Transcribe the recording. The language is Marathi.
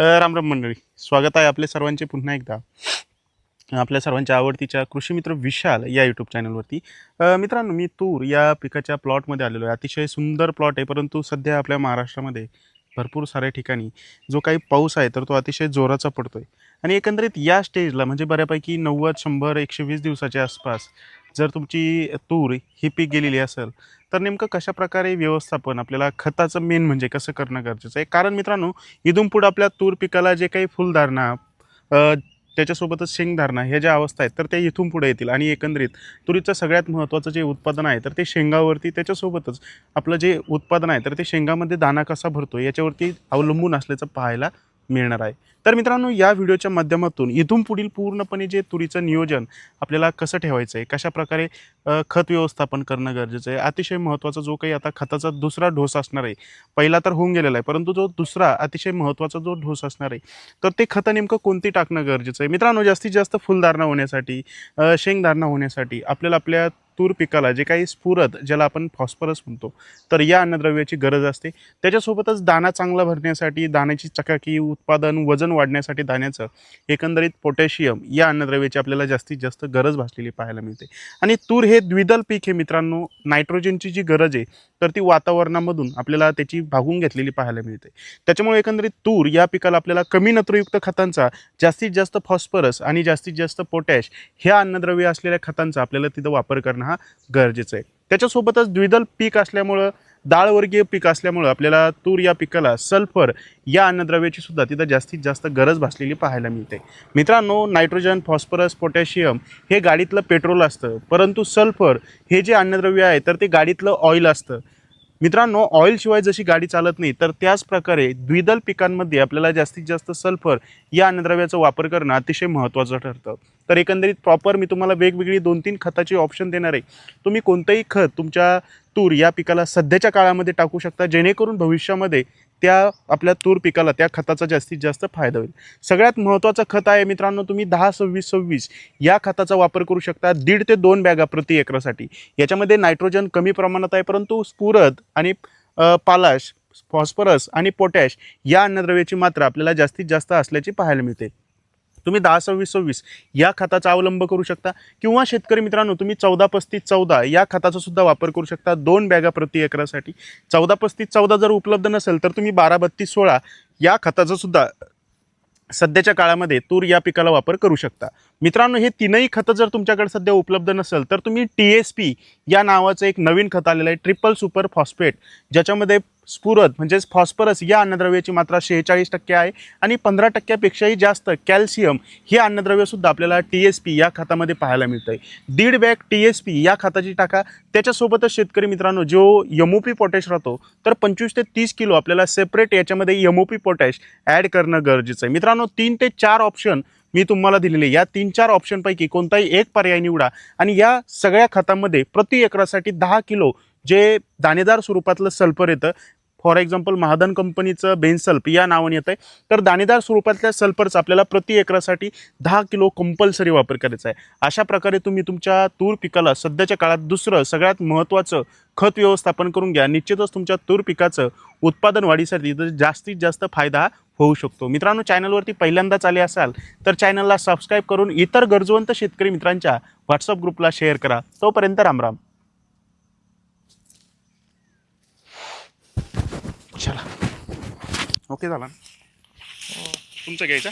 राम राम मंडळी. स्वागत आहे आपले सर्वांचे पुन्हा एकदा. आपल्या सर्वांच्या आवडतीच्या कृषी मित्र विशाल या यूट्यूब चॅनलवरती मित्रांनो मी तूर या पिकाच्या प्लॉटमध्ये आलेलो आहे. अतिशय सुंदर प्लॉट आहे परंतु सध्या आपल्या महाराष्ट्रामध्ये भरपूर साऱ्या ठिकाणी जो काही पाऊस आहे तर तो अतिशय जोराचा पडतो आहे आणि एकंदरीत या स्टेजला म्हणजे बऱ्यापैकी नव्वद शंभर एकशे वीस दिवसाच्या आसपास जर तुमची तूर ही पीक गेलेली असेल तर नेमकं कशा प्रकारे व्यवस्थापन आपल्याला खताचं मेन म्हणजे कसं करणं गरजेचं आहे? कारण मित्रांनो इथून पुढं आपल्या तूर पिकाला जे काही फुलधारणा त्याच्यासोबतच शेंगधारणा ह्या ज्या अवस्था आहेत तर त्या इथून पुढे येतील. आणि एकंदरीत तुरीचं सगळ्यात महत्त्वाचं जे उत्पादन आहे तर ते शेंगावरती त्याच्यासोबतच आपलं जे उत्पादन आहे तर ते शेंगामध्ये दाना कसा भरतो याच्यावरती अवलंबून असल्याचं पाहायला मिळणार आहे. तर मित्रांनो या व्हिडिओच्या माध्यमातून इथून पुढील पूर्णपणे जे तुरीचं नियोजन आपल्याला कसं ठेवायचं आहे कशा प्रकारे खत व्यवस्थापन करणं गरजेचं आहे अतिशय महत्त्वाचा जो काही आता खताचा दुसरा ढोस असणार आहे पहिला तर होऊन गेलेला आहे परंतु जो दुसरा अतिशय महत्त्वाचा जो ढोस असणार आहे तर ते खतं नेमकं कोणती टाकणं गरजेचं आहे? मित्रांनो जास्तीत जास्त फुलधारणा होण्यासाठी शेंगधारणा होण्यासाठी आपल्याला आपल्या तूर पिकाला जे काही स्फुरद ज्याला आपण फॉस्फरस म्हणतो तर या अन्नद्रव्याची गरज असते. त्याच्यासोबतच दाणा चांगला भरण्यासाठी दाण्याची चकाकी उत्पादन वजन वाढण्यासाठी दाण्याचं एकंदरीत पोटॅशियम या अन्नद्रव्याची आपल्याला जास्तीत जास्त गरज भासलेली पाहायला मिळते. आणि तूर हे द्विदल पीक हे मित्रांनो. नायट्रोजनची जी गरज आहे तर ती वातावरणामधून आपल्याला त्याची भागून घेतलेली पाहायला मिळते. त्याच्यामुळे एकंदरीत तूर या पिकाला आपल्याला कमी नत्रयुक्त खतांचा जास्तीत जास्त फॉस्फरस आणि जास्तीत जास्त पोटॅश ह्या अन्नद्रव्य असलेल्या खतांचा आपल्याला तिथं वापर करणं हा गरजेचं आहे. त्याच्यासोबतच द्विदल पीक असल्यामुळं डाळवर्गीय पीक असल्यामुळं आपल्याला तूर या पिकाला सल्फर या अन्नद्रव्याची सुद्धा तिथं जास्तीत जास्त गरज भासलेली पाहायला मिळते. मित्रांनो नायट्रोजन फॉस्फरस पोटॅशियम हे गाडीतलं पेट्रोल असतं. परंतु सल्फर हे जे अन्नद्रव्य आहे तर ते गाडीतलं ऑइल असतं. मित्रांनो ऑइलशिवाय जशी गाडी चालत नाही तर त्याच प्रकारे द्विदल पिकांमध्ये आपल्याला जास्तीत जास्त सल्फर या अन्नद्रव्याचा वापर करणं अतिशय महत्त्वाचं ठरतं. तर एकंदरीत प्रॉपर मी तुम्हाला वेगवेगळी दोन तीन खताची ऑप्शन देणार आहे. तुम्ही कोणतंही खत तुमच्या तूर या पिकाला सध्याच्या काळामध्ये टाकू शकता जेणेकरून भविष्यामध्ये त्या आपल्या तूर पिकाला त्या खताचा जास्तीत जास्त फायदा होईल. सगळ्यात महत्त्वाचं खत आहे मित्रांनो तुम्ही दहा सव्वीस सव्वीस या खताचा वापर करू शकता दीड ते दोन बॅगा प्रति एकरासाठी. याच्यामध्ये नायट्रोजन कमी प्रमाणात आहे परंतु स्फुरद आणि पालाश फॉस्फरस आणि पोटॅश या अन्नद्रव्याची मात्रा आपल्याला जास्तीत जास्त असल्याची पाहायला मिळते. तुम्ही दहा सव्वीस सव्वीस या खताचा अवलंब करू शकता. किंवा शेतकरी मित्रांनो तुम्ही चौदा पस्तीस चौदा या खताचा सुद्धा वापर करू शकता दोन बॅगा प्रति एकरासाठी. चौदा पस्तीस चौदा जर उपलब्ध नसेल तर तुम्ही बारा बत्तीस सोळा या खताचा सुद्धा सध्याच्या काळामध्ये तूर या पिकाला वापर करू शकता. मित्रांनो हे तीनही खतं जर तुमच्याकडे सध्या उपलब्ध नसेल तर तुम्ही टी एस पी या नावाचं एक नवीन खत आलेलं आहे ट्रिपल सुपर फॉस्फेट ज्याच्यामध्ये स्फुरद म्हणजेच फॉस्फरस या अन्नद्रव्याची मात्रा शेहेचाळीस टक्के आहे आणि पंधरा टक्क्यापेक्षाही जास्त कॅल्शियम हे अन्नद्रव्यसुद्धा आपल्याला टी एस पी या खतामध्ये पाहायला मिळतं आहे दीड बॅग टी एस पी या खताची टाका. त्याच्यासोबतच शेतकरी मित्रांनो जो यमोपी पोटॅश राहतो तर पंचवीस ते तीस किलो आपल्याला सेपरेट याच्यामध्ये यमोपी पोटॅश ॲड करणं गरजेचं आहे. मित्रांनो तीन ते चार ऑप्शन मी तुम्हाला दिलेले या तीन चार ऑप्शनपैकी कोणताही एक पर्याय निवडा आणि या सगळ्या खतामध्ये प्रति एकरासाठी दहा किलो जे दाणेदार स्वरूपातलं सल्फर येतं फॉर एक्झाम्पल महादन कंपनीचं बेनसल्प या नावाने येतं आहे तर दाणेदार स्वरूपातल्या सल्फरचा आपल्याला प्रति एकरासाठी दहा किलो कंपल्सरी वापर करायचा आहे. अशा प्रकारे तुम्ही तुमच्या तूर पिकाला सध्याच्या काळात दुसरं सगळ्यात महत्त्वाचं खत व्यवस्थापन करून घ्या. निश्चितच तुमच्या तूर पिकाचं उत्पादन वाढीसाठी जास्तीत जास्त फायदा होऊ शकतो. मित्रांनो चॅनलवरती पहिल्यांदाच आले असाल तर चॅनलला सबस्क्राईब करून इतर गरजवंत शेतकरी मित्रांच्या व्हॉट्सअप ग्रुपला शेअर करा. तोपर्यंत रामराम. ओके झाला ना. तुमचं घ्यायचा?